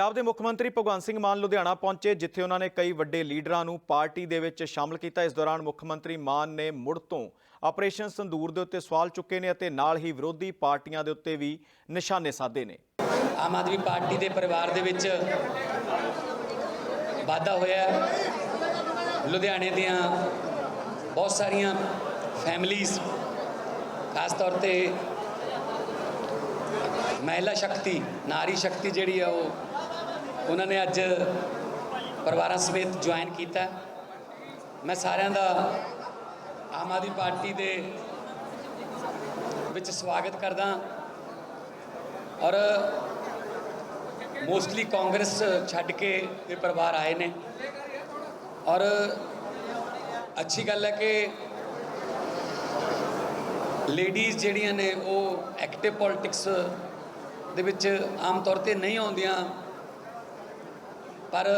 ਪੰਜਾਬ ਦੇ ਮੁੱਖ ਮੰਤਰੀ ਭਗਵੰਤ ਸਿੰਘ ਮਾਨ ਲੁਧਿਆਣਾ ਪਹੁੰਚੇ, ਜਿੱਥੇ ਉਹਨਾਂ ਨੇ ਕਈ ਵੱਡੇ ਲੀਡਰਾਂ ਨੂੰ ਪਾਰਟੀ ਦੇ ਵਿੱਚ ਸ਼ਾਮਲ ਕੀਤਾ। ਇਸ ਦੌਰਾਨ ਮੁੱਖ ਮੰਤਰੀ ਮਾਨ ਨੇ ਮੁੜ ਤੋਂ ਆਪਰੇਸ਼ਨ ਸੰਦੂਰ ਦੇ ਉੱਤੇ ਸਵਾਲ ਚੁੱਕੇ ਨੇ ਅਤੇ ਨਾਲ ਹੀ ਵਿਰੋਧੀ ਪਾਰਟੀਆਂ ਦੇ ਉੱਤੇ ਵੀ ਨਿਸ਼ਾਨੇ ਸਾਧੇ ਨੇ। ਆਮ ਆਦਮੀ ਪਾਰਟੀ ਦੇ ਪਰਿਵਾਰ ਦੇ ਵਿੱਚ ਵਾਧਾ ਹੋਇਆ ਲੁਧਿਆਣੇ ਦੀਆਂ ਬਹੁਤ ਸਾਰੀਆਂ ਫੈਮਲੀਆਂ ਖਾਸ ਤੌਰ ਤੇ ਮਹਿਲਾ ਸ਼ਕਤੀ, ਨਾਰੀ ਸ਼ਕਤੀ ਜਿਹੜੀ ਆ ਉਹ ਉਹਨਾਂ ਨੇ ਅੱਜ ਪਰਿਵਾਰਾਂ ਸਮੇਤ ਜੁਆਇਨ ਕੀਤਾ। ਮੈਂ ਸਾਰਿਆਂ ਦਾ ਆਮ ਆਦਮੀ ਪਾਰਟੀ ਦੇ ਵਿੱਚ ਸਵਾਗਤ ਕਰਦਾ ਔਰ ਮੋਸਟਲੀ ਕਾਂਗਰਸ ਛੱਡ ਕੇ ਇਹ ਪਰਿਵਾਰ ਆਏ ਨੇ। ਔਰ ਅੱਛੀ ਗੱਲ ਹੈ ਕਿ ਲੇਡੀਜ਼ ਜਿਹੜੀਆਂ ਨੇ ਉਹ ਐਕਟਿਵ ਪੋਲਿਟਿਕਸ ਦੇ ਵਿੱਚ ਆਮ ਤੌਰ ਤੇ ਨਹੀਂ ਆਉਂਦੀਆਂ। ਪਰ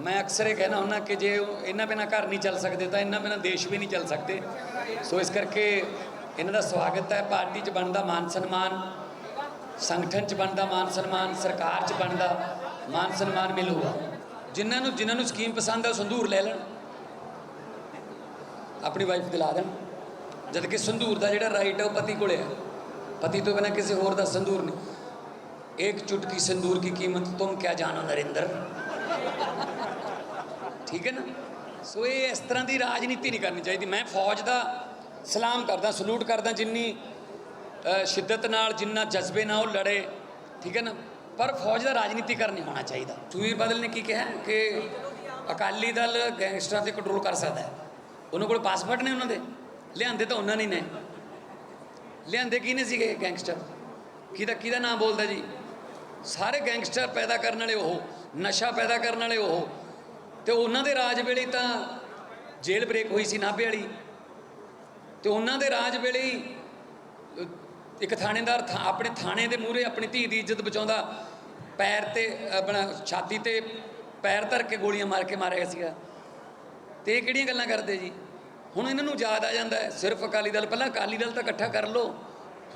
ਮੈਂ ਅਕਸਰ ਇਹ ਕਹਿਣਾ ਹੁੰਦਾ ਕਿ ਜੇ ਉਹ ਇਹਨਾਂ ਬਿਨਾਂ ਘਰ ਨਹੀਂ ਚੱਲ ਸਕਦੇ ਤਾਂ ਇਹਨਾਂ ਬਿਨਾਂ ਦੇਸ਼ ਵੀ ਨਹੀਂ ਚੱਲ ਸਕਦੇ। ਸੋ ਇਸ ਕਰਕੇ ਇਹਨਾਂ ਦਾ ਸਵਾਗਤ ਹੈ। ਪਾਰਟੀ 'ਚ ਬਣਦਾ ਮਾਨ ਸਨਮਾਨ, ਸੰਗਠਨ 'ਚ ਬਣਦਾ ਮਾਨ ਸਨਮਾਨ, ਸਰਕਾਰ 'ਚ ਬਣਦਾ ਮਾਨ ਸਨਮਾਨ ਮਿਲੂਗਾ ਜਿਨ੍ਹਾਂ ਨੂੰ ਜਿਨ੍ਹਾਂ ਨੂੰ ਸਕੀਮ ਪਸੰਦ ਹੈ ਉਹ ਸੰਧੂਰ ਲੈ ਲੈਣ। ਆਪਣੀ ਵਾਈਫ ਦਿਲਾ ਦੇਣ। ਜਦ ਕਿ ਸੰਧੂਰ ਦਾ ਜਿਹੜਾ ਰਾਈਟ ਹੈ ਉਹ ਪਤੀ ਕੋਲੇ ਹੈ ਪਤੀ ਤੋਂ ਬਿਨਾਂ ਕਿਸੇ ਹੋਰ ਦਾ ਸੰਧੂਰ ਨਹੀਂ। ਇੱਕ ਚੁਟਕੀ ਸੰਧੂਰ ਕੀ ਕੀਮਤ ਤੁਮ ਕਿਆ ਜਾਣੋ ਨਰਿੰਦਰ। ਠੀਕ ਹੈ ਨਾ? ਸੋ ਇਹ ਇਸ ਤਰ੍ਹਾਂ ਦੀ ਰਾਜਨੀਤੀ ਨਹੀਂ ਕਰਨੀ ਚਾਹੀਦੀ। ਮੈਂ ਫੌਜ ਦਾ ਸਲਾਮ ਕਰਦਾ, ਸਲੂਟ ਕਰਦਾ, ਜਿੰਨੀ ਸ਼ਿੱਦਤ ਨਾਲ, ਜਿੰਨਾ ਜਜ਼ਬੇ ਨਾਲ ਉਹ ਲੜੇ, ਠੀਕ ਹੈ ਨਾ? ਪਰ ਫੌਜ ਦਾ ਰਾਜਨੀਤੀਕਰਨ ਨਹੀਂ ਹੋਣਾ ਚਾਹੀਦਾ। ਸੁਖਬੀਰ ਬਾਦਲ ਨੇ ਕੀ ਕਿਹਾ? ਕਿ ਅਕਾਲੀ ਦਲ ਗੈਂਗਸਟਰਾਂ ਤੇ ਕੰਟਰੋਲ ਕਰ ਸਕਦਾ ਹੈ। ਉਹਨਾਂ ਕੋਲ ਪਾਸਪੋਰਟ ਨੇ ਉਹਨਾਂ ਦੇ? ਲਿਆਂਦੇ ਤਾਂ ਉਹਨਾਂ ਨੇ ਨੇ। ਲਿਆਂਦੇ ਕਿਹਨੇ ਸੀਗੇ ਗੈਂਗਸਟਰ? ਕਿਹਦਾ ਕਿਹਦਾ ਨਾਮ ਬੋਲਦਾ ਜੀ? ਸਾਰੇ ਗੈਂਗਸਟਰ ਪੈਦਾ ਕਰਨ ਵਾਲੇ ਉਹ, ਨਸ਼ਾ ਪੈਦਾ ਕਰਨ ਵਾਲੇ ਉਹ। ਤੇ ਉਹਨਾਂ ਦੇ ਰਾਜ ਵੇਲੇ ਤਾਂ ਜੇਲ੍ਹ ਬ੍ਰੇਕ ਹੋਈ ਸੀ ਨਾਭੇ ਵਾਲੀ। ਤੇ ਉਹਨਾਂ ਦੇ ਰਾਜ ਵੇਲੇ ਇੱਕ ਥਾਣੇਦਾਰ ਥਾ- ਆਪਣੇ ਥਾਣੇ ਦੇ ਮੂਹਰੇ ਆਪਣੀ ਧੀ ਦੀ ਇੱਜ਼ਤ ਬਚਾਉਂਦਾ, ਪੈਰ ਤੇ, ਆਪਣਾ ਛਾਤੀ ਤੇ ਪੈਰ ਧਰ ਕੇ ਗੋਲੀਆਂ ਮਾਰ ਕੇ ਮਾਰਿਆ ਸੀਗਾ। ਤੇ ਇਹ ਕਿਹੜੀਆਂ ਗੱਲਾਂ ਕਰਦੇ ਜੀ? ਹੁਣ ਇਹਨਾਂ ਨੂੰ ਯਾਦ ਆ ਜਾਂਦਾ ਸਿਰਫ ਅਕਾਲੀ ਦਲ, ਪਹਿਲਾਂ ਅਕਾਲੀ ਦਲ ਤਾਂ ਇਕੱਠਾ ਕਰ ਲਓ।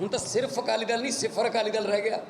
ਹੁਣ ਤਾਂ ਸਿਰਫ ਅਕਾਲੀ ਦਲ ਨਹੀਂ, ਸਿਫਰ ਅਕਾਲੀ ਦਲ ਰਹਿ ਗਿਆ।